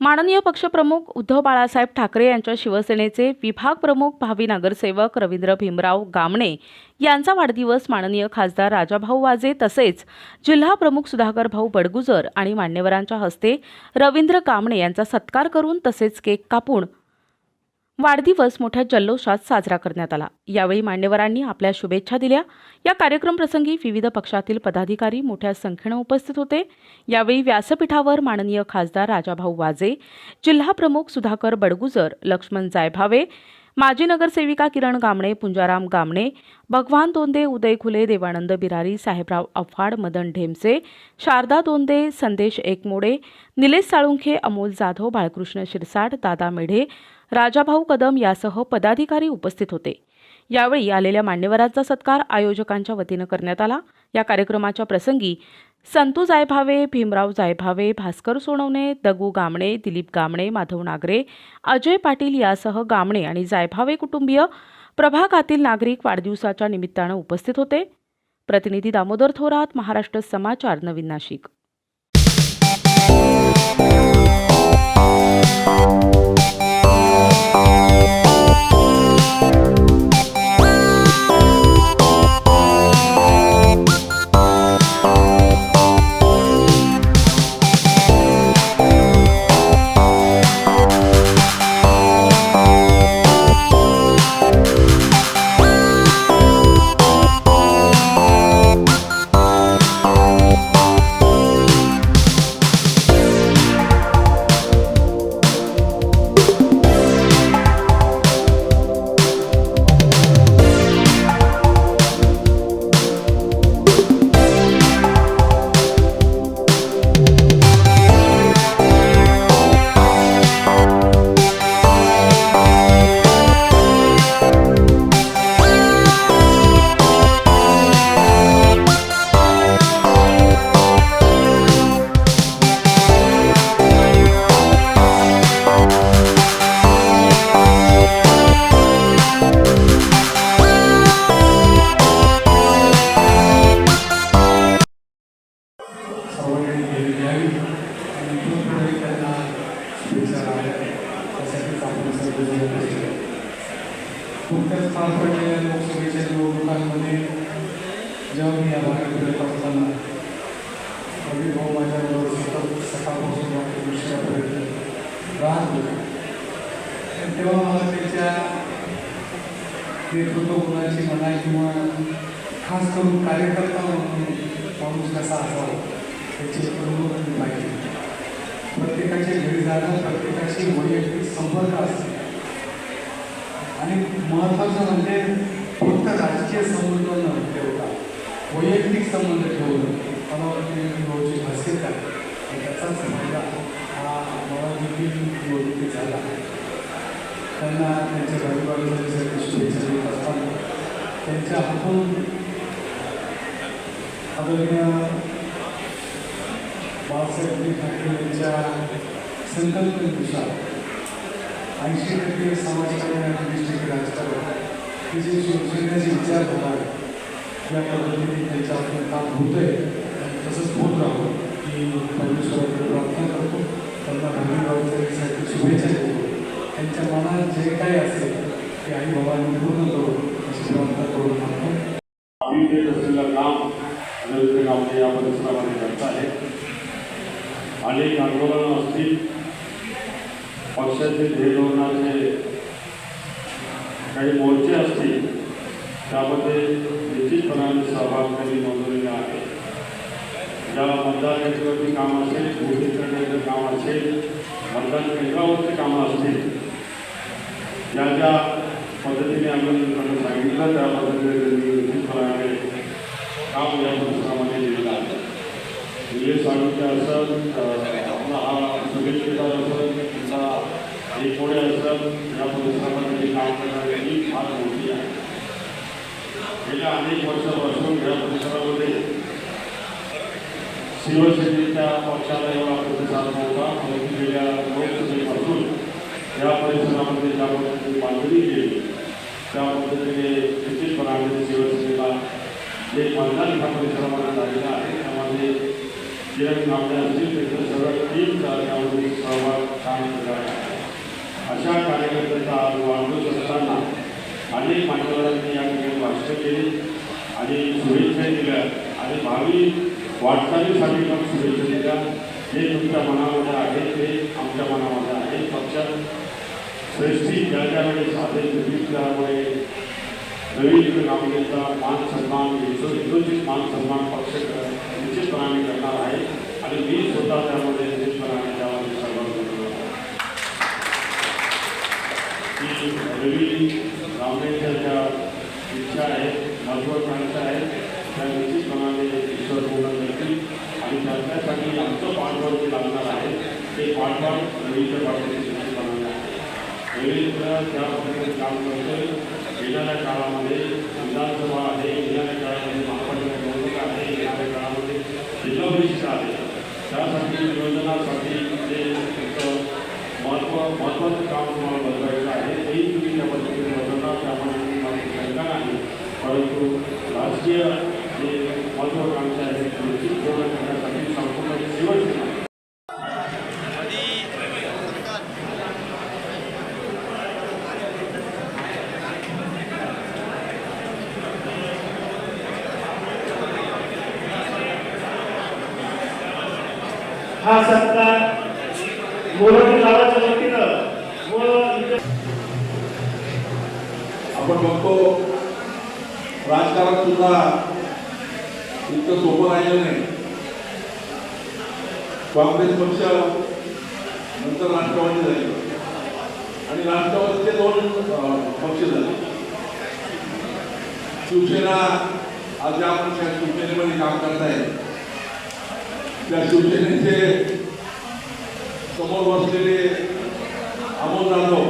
माननीय पक्षप्रमुख उद्धव बाळासाहेब ठाकरे यांच्या शिवसेनेचे विभाग प्रमुख भावी नगरसेवक रवींद्र भीमराव गामणे यांचा वाढदिवस माननीय खासदार राजाभाऊ वाजे तसेच जिल्हा प्रमुख सुधाकर भाऊ बडगुजर आणि मान्यवरांच्या हस्ते रवींद्र कामणे यांचा सत्कार करून तसेच केक कापून वाढदिवस मोठ्या जल्लोषात साजरा करण्यात आला. यावेळी मान्यवरांनी आपल्या शुभेच्छा दिल्या. या कार्यक्रमप्रसंगी विविध पक्षातील पदाधिकारी मोठ्या संख्येनं उपस्थित होते. यावेळी व्यासपीठावर माननीय खासदार राजाभाऊ वाजे जिल्हा प्रमुख सुधाकर बडगुजर लक्ष्मण जायभावे माजी नगरसेविका किरण गामणे पुंजाराम गामणे भगवान दोंदे उदय खुले देवानंद बिरारी साहेबराव अफाड मदन ढेमसे शारदा दोंदे संदेश एकमोडे निलेश साळुंखे अमोल जाधव बाळकृष्ण शिरसाट दादा मेढे राजाभाऊ कदम यासह पदाधिकारी उपस्थित होते. यावेळी आलेल्या मान्यवरांचा सत्कार आयोजकांच्या वतीनं करण्यात आला. या कार्यक्रमाच्या प्रसंगी संतू जायभावे भीमराव जायभावे भास्कर सोनवणे दगू गामणे दिलीप गामणे माधव नागरे अजय पाटील यासह गामणे आणि जायभावे कुटुंबीय प्रभागातील नागरिक वाढदिवसाच्या निमित्तानं उपस्थित होते. प्रतिनिधी दामोदर थोरात महाराष्ट्र समाचार नवीन नाशिक. नुकत्याच पार पडलेल्या लोकसभेच्या निवडणुकांमध्ये. जेव्हा मी या भागात फिरत असताना अगदी भाऊ माझ्याबरोबर सतत सकाळपासून रात्री दुसऱ्यापर्यंत राहत. होते तेव्हा मला त्याच्या नेतृत्व गुणाची म्हणा किंवा खास करून कार्यकर्ता म्हणून माणूस कसा असावा त्याची प्रमुख पाहिजे प्रत्येकाच्या घरी जाणं प्रत्येकाशी वैयक्तिक संपर्क असतो आणि महत्त्वाचं म्हणजे फक्त राजकीय संबंध न ठेवता वैयक्तिक संबंध ठेवून अमरावती वाटते भाऊची खासियत आहे आणि त्याचाच फायदा हा मला निवडणुकीत झाला त्यांना त्यांच्या भाजीपाल्यासाठी शुभेच्छा देत असताना त्यांच्या हातून आदरणीय बाळासाहेब ठाकरे यांच्या संकल्पनेनुसार ऐंशी टक्के सामाजिक आणि वीस टक्के राजकारण. जे शिवसेनेचे विचार होणार या पद्धतीने त्यांचं आपण काम होत आहे तसंच होत राहावं की परमेश्वराकडे प्रार्थना करतो. त्यांना भावी वाटचालीसाठी शुभेच्छा देतो. त्यांच्या मनात जे काही असेल ते आई बाबांनी पूर्ण करू अशी प्रार्थना करून मागतो आम्ही देत असलेलं काम नरेंद्र गावडे या परिसरामध्ये करत आहे अनेक आंदोलनं असतील पक्षाचे ध्येय धोरणाचे काही मोर्चे असतील त्यामध्ये निश्चितपणाने सहभाग त्यांनी नोंदवलेला आहे. ज्या मतदान केंद्रावरती काम असेल घोषित करण्याचं काम असेल मतदान केंद्रावरची कामं असतील ज्या ज्या पद्धतीने आंदोलन सांगितलं त्या पद्धतीने त्यांनी निश्चितपणाने काम या पुस्तकामध्ये दिलेलं आहे. निलेश साळुंके असत आपला हा शुभेच्छेदार असत आणि एक कोडे या परिसरामध्ये काम करणारी फार मोठी आहे. गेल्या अनेक वर्षापासून या परिसरामध्ये शिवसेनेच्या पक्षाला एवढा प्रतिसाद नव्हता परंतु गेल्या लोकसभेपासून या परिसरामध्ये ज्या पद्धतीने बांधणी केली त्या पद्धतीने निश्चितपणाने शिवसेनेला जे मतदान ह्या परिसरामध्ये झालेलं आहे त्यामध्ये किरण कांबळे असतील त्यांचं सगळं टीम त्यामध्ये सहभाग काम करणार आहे. अशा कार्यकर्त्यांचा आज वाढदिवस असताना अनेक मान्यवरांनी या ठिकाणी भाषण केली आणि शुभेच्छा दिल्या आणि भावी वाटचालीसाठी पण शुभेच्छा दिल्या जे तुमच्या मनामध्ये आहे ते आमच्या मनामध्ये आहे पक्षात श्रेष्ठी ज्या साधे त्यामुळे रवी कामगिरीचा मान सन्मान यशो यशोचित मान सन्मान पक्ष निश्चितपणाने करणार आहे आणि मी स्वतः त्यामध्ये इच्छा आहे आहेत माणसं आहेत त्या निश्चितपणाने ईश्वर पूर्ण करतील. आणि त्यांच्यासाठी आमचं पाठबळ जे लागणार आहे ते पाठबळ रवीच्या पाठीशी निश्चितपणाने आहे. रवींद्र त्या पद्धतीने काम करतोय येणाऱ्या काळामध्ये विधानसभा आहे येणाऱ्या काळामध्ये महापालिका निवडणूक आहे येणाऱ्या काळामध्ये जिल्हा परिषद आहे. त्यासाठी नियोजनासाठी जे महत्त्व महत्त्वाचं काम तुम्हाला बदलायचं आहे तेही तुम्ही त्या पद्धतीने बदलणार त्यामध्ये माझी आहे. परंतु राजकीय जे महत्वाकांक्षा आहे त्यांची म्हणजे पूर्ण करण्यासाठी संपूर्ण जीवन हा सत्कार मोरटी वतीनं आपण बघतो राजकारण सुद्धा इतकं सोपं राहिलं नाही. काँग्रेस पक्ष नंतर राष्ट्रवादी झाले. आणि राष्ट्रवादीचे दोन पक्ष झाले. शिवसेना आज ज्या आपण शिवसेनेमध्ये काम करत आहे त्या शिवसेनेचे समोर बसलेले अमोल जाधव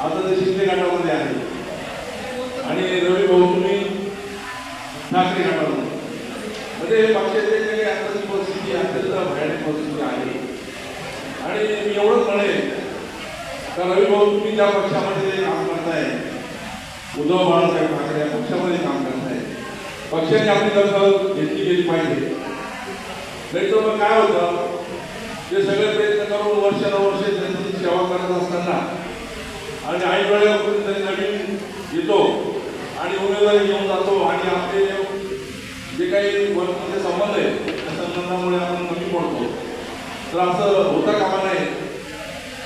आता ते शिंदे गटामध्ये आहे आणि रवी भाऊ तुम्ही ठाकरे गटामध्ये म्हणजे पक्षाचे काही आताची परिस्थिती अत्यंत भयानक परिस्थिती आहे. आणि मी एवढंच म्हणेन का रवी भाऊ तुम्ही ज्या पक्षामध्ये काम करताय उद्धव बाळासाहेब ठाकरे या पक्षामध्ये काम करताय पक्षाने आपली दखल घेतली गेली पाहिजे. नाही तर मग काय होतं ते सगळे प्रयत्न करून वर्षानुवर्षे त्यांची सेवा करत असताना आणि आई वेळेवर कुठेतरी नवीन येतो आणि उमेदवारी घेऊन जातो आणि आपले जे काही वर्कमध्ये संबंध आहे त्या संबंधामुळे आपण कमी पडतो. तर असं होता कामा नाही?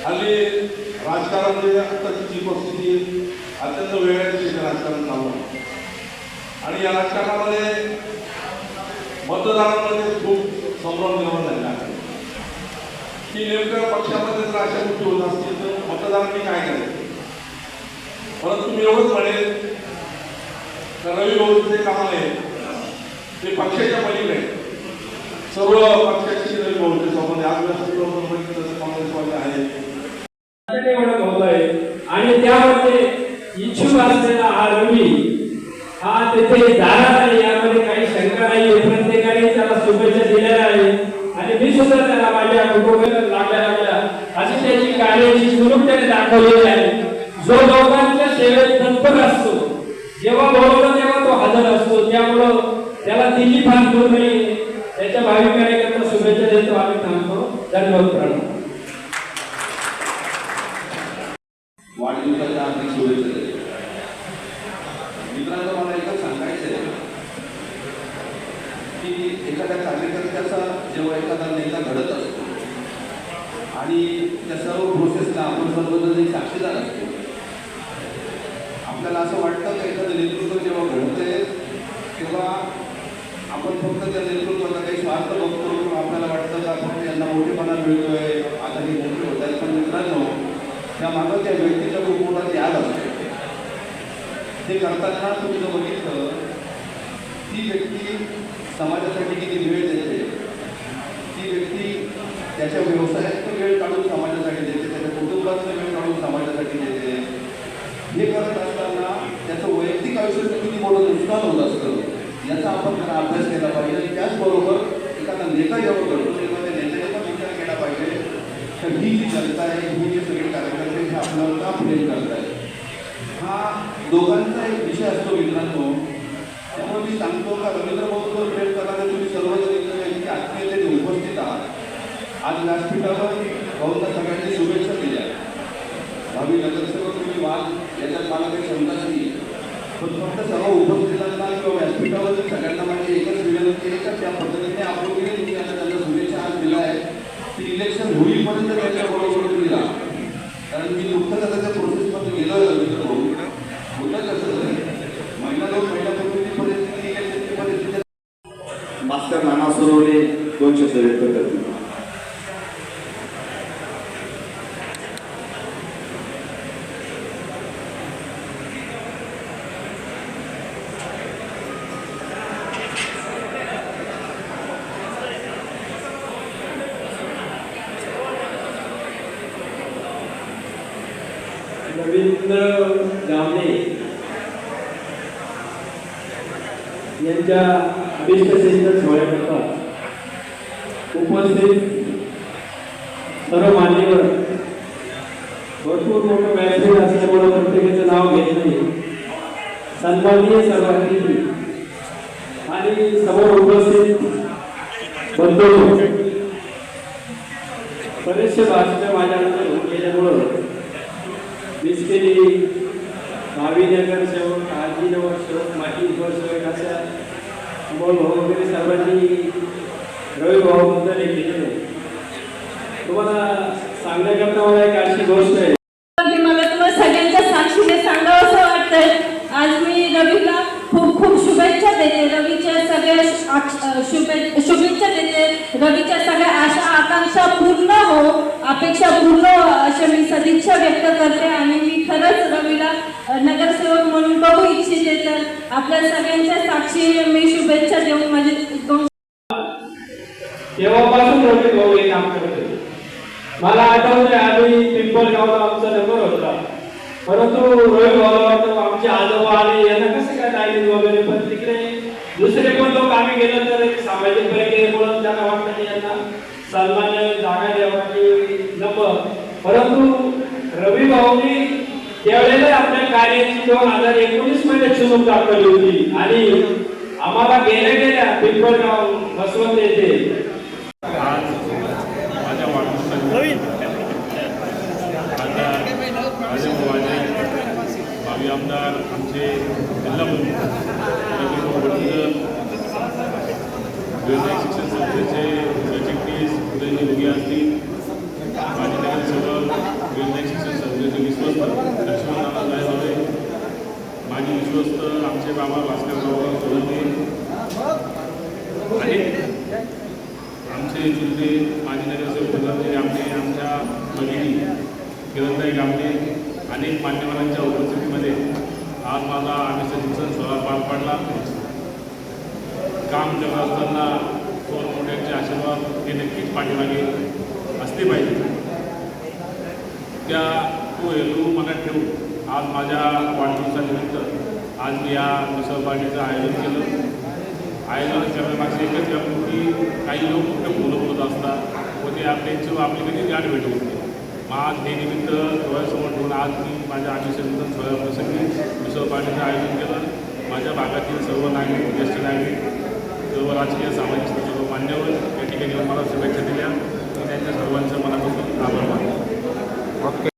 हल्ली राजकारणामध्ये आत्ताची जी परिस्थिती अत्यंत वेगळ्याची राजकारण चालू आहे. आणि या राजकारणामध्ये मतदारांमध्ये खूप संभ्रम निर्माण झालेला आहे. की नेमकं पक्षामध्ये जर अशा गोष्टी होत असतील तर मतदारांनी काय करायचं? परंतु मी एवढंच म्हणेल रवी भाऊचं जे काम आहे ते पक्षाच्या पलीकडे सर्व पक्षाची रवी भाऊचे संबंध आहे. काँग्रेसवाले आहे त्याने एवढं होतोय आणि त्यामध्ये इच्छुक असलेला हा रवी हा तेथे दारात आहे. यामध्ये काही शंका नाही प्रत्येकाने त्याला शुभेच्छा दिलेल्या आहे आणि मी सुद्धा त्याला माझ्या कुटुंबाला लागल्या लागल्या अशी त्याची कार्याची स्वरूप त्याने दाखवलेली आहे. जो लोकांच्या सेवेत तत्पर असतो जेव्हा बरोबर असतो त्यामुळं त्याला तिची फार दूर नाही. त्याच्या भावी कार्यकर्ता शुभेच्छा देतो. आम्ही थांबतो. धन्यवाद प्रणाम वाढदिवसाच्या हार्दिक शुभेच्छा देतो मित्रांनो मला एकच सांगायचं आहे की एखाद्या कार्यकर्त्याचा जेव्हा एखादा नेता घडत असतो आणि त्या सर्व प्रोसेसला आपण सर्वजण साक्षीदार असतो आपल्याला असं वाटतं की एखादं नेतृत्व जेव्हा घडतंय तेव्हा आपण फक्त त्या नेतृत्वाचा काही स्वार्थ बघतो किंवा आपल्याला वाटतं का आपण यांना मोठेपणा मिळतोय आता हे मोठे होत आहेत पण मित्रांनो त्या मागं त्या व्यक्तीच्या खूप मोठा त्याग असतो. ते करताना तुम्ही जर बघितलं ती व्यक्ती समाजासाठी किती वेळ देते? ती व्यक्ती त्याच्या व्यवसायात वेळ काढून समाजासाठी देते त्याच्या कुटुंबातनं वेळ काढून समाजासाठी देते. हे करत असताना त्याचं वैयक्तिक आयुष्याचं किती मोठं नुकसान होत असतं? याचा आपण जरा अभ्यास केला पाहिजे. त्याचबरोबर एखादा नेता जेव्हा करतो तेव्हा त्या नेत्याने पण विचार केला पाहिजे. तर ही जी जनता आहे ही जे सगळे कार्यकर्ते हे आपल्यावर का प्रेम आहे हा दोघांचा एक विषय असतो मित्रांनो. त्यामुळे मी सांगतो का रवींद्र भाऊ प्रेम करताना तुम्ही सर्वजण इतके आत्मीयतेने उपस्थित आहात. आज व्यासपीठावर भाऊंना सगळ्यांनी शुभेच्छा दिल्या. भावी नगरसेवक तुम्ही वाद याच्यात मला काही क्षमता पण फक्त सर्व उपस्थितांना किंवा व्यासपीठावर सगळ्यांना माझी एकच विनंती आहे का त्या पद्धतीने आपण त्यांना शुभेच्छा आज दिला आहे की इलेक्शन होईपर्यंत त्यांच्या बरोबर तुम्ही कारण मी नुकतंच आता त्या प्रोसेसमध्ये गेलो मित्र भाऊ. होतं कसं महिना दोन महिन्यापूर्वी परिस्थिती परिस्थिती मास्टर नाना सुरवणे दोनशे शब्द करतील रवींद्र गावणे यांच्या अभिष्ट चिंतन सोहळ्याकरता उपस्थित सर्व मान्यवर भरपूर मोठं व्यासपीठ असल्यामुळे प्रत्येकाचं नाव घेत नाही. सन्माननीय सर्वांनी आणि समोर उपस्थित बंधू बरेचसे भाषण माझ्यानंतर होऊन गेल्यामुळं मिस्त्री भावीनगर सेवक आजी सेवक सेवक अशा अमोल भाऊ वगैरे सर्वांनी रवी भाऊबद्दल एक केलेलं आहे. तुम्हाला सांगण्याकरता मला एक अशी गोष्ट आहे. मला तुम्हाला सगळ्यांच्या साक्षीने सांगावं असं वाटतंय. आज मी रवीला खूप खूप शुभेच्छा देते. रवीच्या सगळ्या शुभे शुभेच्छा देते. रवीच्या सगळ्या आशा आकांक्षा पूर्ण हो अपेक्षा पूर्ण हो. मी सदिच्छा व्यक्त करते आणि मी खरंच रवीला नगरसेवक म्हणून बघू इच्छिते तर आपल्या सगळ्यांच्या साक्षी मी शुभेच्छा देऊन म्हणजे माझे तेव्हापासून रवी भाऊ हे काम करत मला आठवते आम्ही पिंपळगावला आमचा नंबर होता. परंतु रवी भाऊ आमचे आजोबा आले यांना कसं काय डायलिंग वगैरे पण तिकडे दुसरे पण लोक आम्ही गेलो तर सामाजिक प्रक्रियेमुळे त्यांना वाटतं की यांना सन्मान्य जागा द्यावा की नको परंतु रवी भाऊनी त्यावेळेला आपल्या कार्याची दोन हजार एकोणीसमध्ये चुनूक दाखवली होती. आणि आम्हाला गेल्या गेल्या पिंपळगाव बसवंत येथे आज भावी आमदार आमचे जिल्हा प्रमुख वडील व्यवसायिक शिक्षण संस्थेचे सरचिटणीस उदयजी मुगे असतील माजी नगरसेवक व्यवसायिक शिक्षण संस्थेचे विश्वस्त लक्ष्मण नाना जायभावे माजी विश्वस्त आमचे बाबा भास्करराव सोळंके आणि आमचे जिल्हे माजी नगरसेवक प्रधानमंत्री आमचे आमच्या भगिनी किरणताई गामणे अनेक मान्यवरांच्या उपस्थितीमध्ये आज माझा आम्ही शिक्षण सोहळा पार पाडला. काम करत असताना थोर मोठ्यांचे आशीर्वाद हे नक्कीच पाठीमागे असले पाहिजे. त्या तो हेतू मनात ठेवून आज माझ्या वाढदिवसानिमित्त आज मी या मिसळ पार्टीचं आयोजन केलं. आयोजन करण्यामागचे एकच कारण की काही लोक कुठे मुलं बोलत असतात व ते आपल्याची आपली कधी गाठ भेट होत नाही. मग आज हे निमित्त डोळ्यासमोर ठेवून आज मी माझ्या आयुष्यानंतर सोळा प्रसंगी मिसळ पार्टीचं आयोजन केलं. माझ्या भागातील सर्व नागरिक ज्येष्ठ नागरिक सर्व राजकीय सामाजिक सर्व मान्यवर या ठिकाणी मला शुभेच्छा दिल्या. त्यांच्या सर्वांचं मनापासून आभार मानतो.